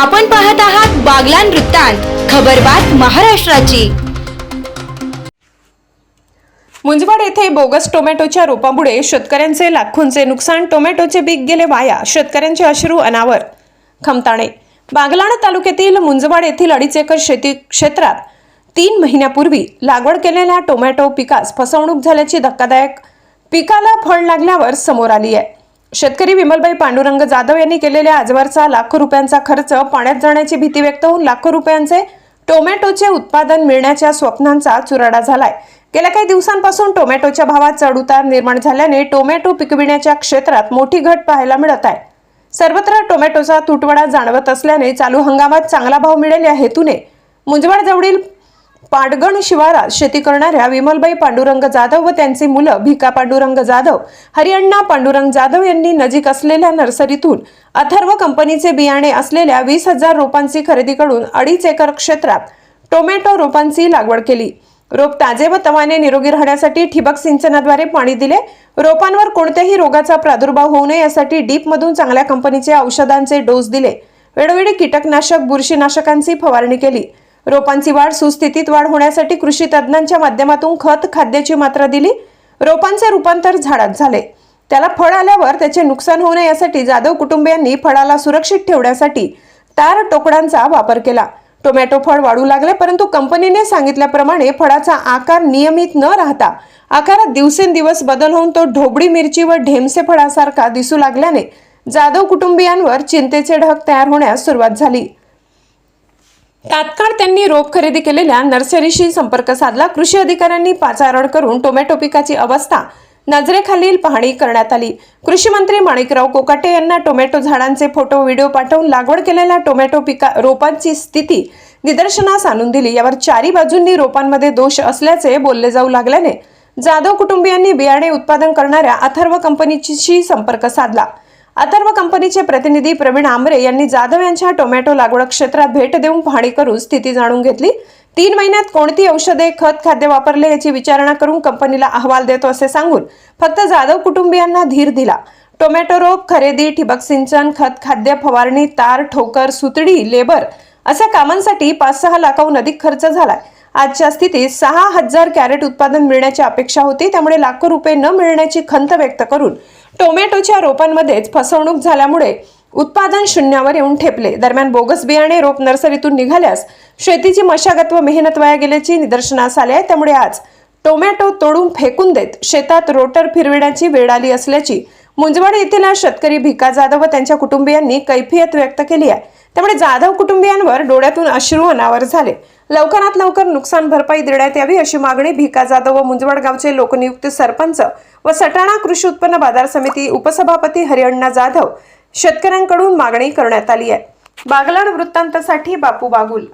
आपण पाहत आहात बागलान वृत्तांत खबरबात महाराष्ट्राची. मुंजवाड येथे बोगस टोमॅटोच्या रोपामुळे शेतकऱ्यांचे लाखोंचे नुकसान टोमॅटोचे पीक गेले वाया शेतकऱ्यांचे अश्रू अनावर. खमताणे. बागलाण तालुक्यातील मुंजवाड येथील अडीच एकर शेती क्षेत्रात तीन महिन्यापूर्वी लागवड केलेल्या टोमॅटो पिकास फसवणूक झाल्याची धक्कादायक पिकाला फळ लागल्यावर समोर आली आहे. शेतकरी विमलबाई पांडुरंग जाधव यांनी केलेल्या आजवरचा लाखो रुपयांचा खर्च पाण्यात जाण्याची भीती व्यक्त होऊन लाखो रुपयांचे टोमॅटोचे उत्पादन मिळण्याच्या स्वप्नांचा चुराडा झालाय. गेल्या काही दिवसांपासून टोमॅटोच्या भावात चढउतार निर्माण झाल्याने टोमॅटो पिकविण्याच्या क्षेत्रात मोठी घट पाहायला मिळत आहे. सर्वत्र टोमॅटोचा तुटवडा जाणवत असल्याने चालू हंगामात चांगला भाव मिळेल या हेतूने. मुंजवाड जवळील पाटगण शिवारात शेती करणाऱ्या विमलबाई पांडुरंग जाधव व त्यांची मुलं भिका पांडुरंग जाधव हरिअण्णा पांडुरंग जाधव यांनी नजीक असलेल्या नर्सरीतून अथर्व कंपनीचे बियाणे असलेल्या वीस हजार रोपांची खरेदी करून अडीच एकर क्षेत्रात टोमॅटो रोपांची लागवड केली. रोप ताजे व तवाने निरोगी राहण्यासाठी ठिबक सिंचनाद्वारे पाणी दिले. रोपांवर कोणत्याही रोगाचा प्रादुर्भाव होऊ नये यासाठी डीपमधून चांगल्या कंपनीचे औषधांचे डोस दिले. वेळोवेळी कीटकनाशक बुरशीनाशकांची फवारणी केली. रोपांची वाढ सुस्थितीत वाढ होण्यासाठी कृषी तज्ज्ञांच्या माध्यमातून खत खाद्याची मात्रा दिली. रोपांचे रूपांतर झाडात झाले. त्याला फळ आल्यावर त्याचे नुकसान होऊ नये यासाठी जाधव कुटुंबियांनी फळाला सुरक्षित ठेवण्यासाठी तार टोकडांचा वापर केला. टोमॅटो फळ वाढू लागले परंतु कंपनीने सांगितल्याप्रमाणे फळाचा आकार नियमित न राहता आकारात दिवसेंदिवस बदल होऊन तो ढोबळी मिरची व ढेमसे फळासारखा दिसू लागल्याने जाधव कुटुंबियांवर चिंतेचे ढग तयार होण्यास सुरुवात झाली. तात्काळ त्यांनी रोप खरेदी केलेल्या नर्सरीशी संपर्क साधला. कृषी अधिकाऱ्यांनी पाचारण करून टोमॅटो पिकाची अवस्था नजरेखालील पाहणी करण्यात आली. कृषी मंत्री माणिकराव कोकाटे यांना टोमॅटो झाडांचे फोटो व्हिडिओ पाठवून लागवड केलेल्या टोमॅटो पिका रोपांची स्थिती निदर्शनास आणून दिली. यावर चारी बाजूंनी रोपांमध्ये दोष असल्याचे बोलले जाऊ लागल्याने जाधव कुटुंबियांनी बियाणे उत्पादन करणाऱ्या अथर्व कंपनीशी संपर्क साधला. अथर्व कंपनीचे प्रतिनिधी प्रवीण आंबरे यांनी जाधव यांच्या टोमॅटो लागवड क्षेत्रात भेट देऊन पाहणी करून स्थिती जाणून घेतली. तीन महिन्यात कोणती औषधे खत खाद्य वापरले याची विचारणा करून कंपनीला अहवाल देतो असे सांगून फक्त जाधव कुटुंबियांना धीर दिला. टोमॅटो रोप खरेदी ठिबक सिंचन खत खाद्य फवारणी तार ठोकर सुतडी लेबर अशा कामांसाठी पाच सहा लाखाहून अधिक खर्च झालाय. आजच्या स्थितीत सहा हजार कॅरेट उत्पादन मिळण्याची अपेक्षा होती त्यामुळे लाखो रुपये न मिळण्याची खंत व्यक्त करून टोमॅटोच्या रोपांमध्येच फसवणूक झाल्यामुळे उत्पादन शून्यावर येऊन ठेपले. दरम्यान बोगस बियाणे रोप नर्सरीतून निघाल्यास शेतीची मशागत व मेहनत वाया गेल्याची निदर्शनास आले आहे. त्यामुळे आज टोमॅटो तोडून फेकून देत शेतात रोटर फिरविण्याची वेळ आली असल्याची मुंजवाड येथील शेतकरी भिका जाधव व त्यांच्या कुटुंबियांनी कैफियत व्यक्त केली आहे. त्यामुळे जाधव कुटुंबियांवर डोळ्यातून अश्रू अनावर झाले. लवकरात लवकर नुकसान भरपाई देण्यात यावी अशी मागणी भिका जाधव व मुंजवड गावचे लोकनियुक्त सरपंच व सटाणा कृषी उत्पन्न बाजार समिती उपसभापती हरिअण्णा जाधव शेतकऱ्यांकडून मागणी करण्यात आली आहे. बागलाण वृत्तांतासाठी बापू बागुल.